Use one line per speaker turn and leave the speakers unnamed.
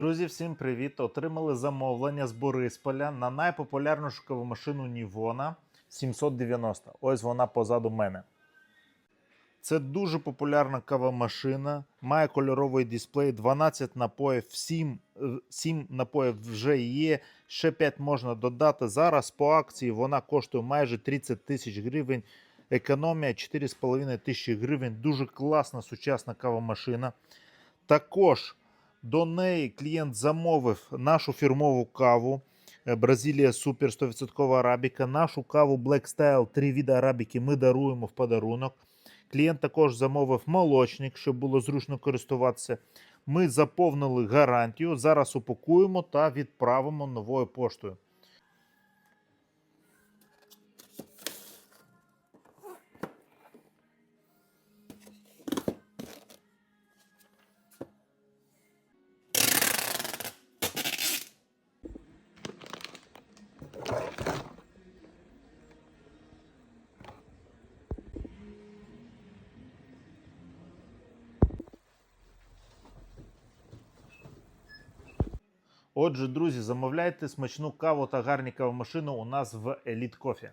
Друзі, всім привіт! Отримали замовлення з Борисполя на найпопулярнішу кавомашину Нівона 790. Ось вона позаду мене. Це дуже популярна кавомашина, має кольоровий дисплей, 12 напоїв, 7, 7 напоїв вже є, ще 5 можна додати. Зараз по акції вона коштує майже 30 тисяч гривень. Економія 4,5 тисячі гривень. Дуже класна сучасна кавомашина. Також до неї клієнт замовив нашу фірмову каву е, Бразилія Супер 100% арабіка. Нашу каву Black Style, три види арабіки ми даруємо в подарунок. Клієнт також замовив молочник, щоб було зручно користуватися. Ми заповнили гарантію. Зараз упакуємо та відправимо новою поштою. Отже, друзі, замовляйте смачну каву та гарні кавомашину у нас в Elite Coffee.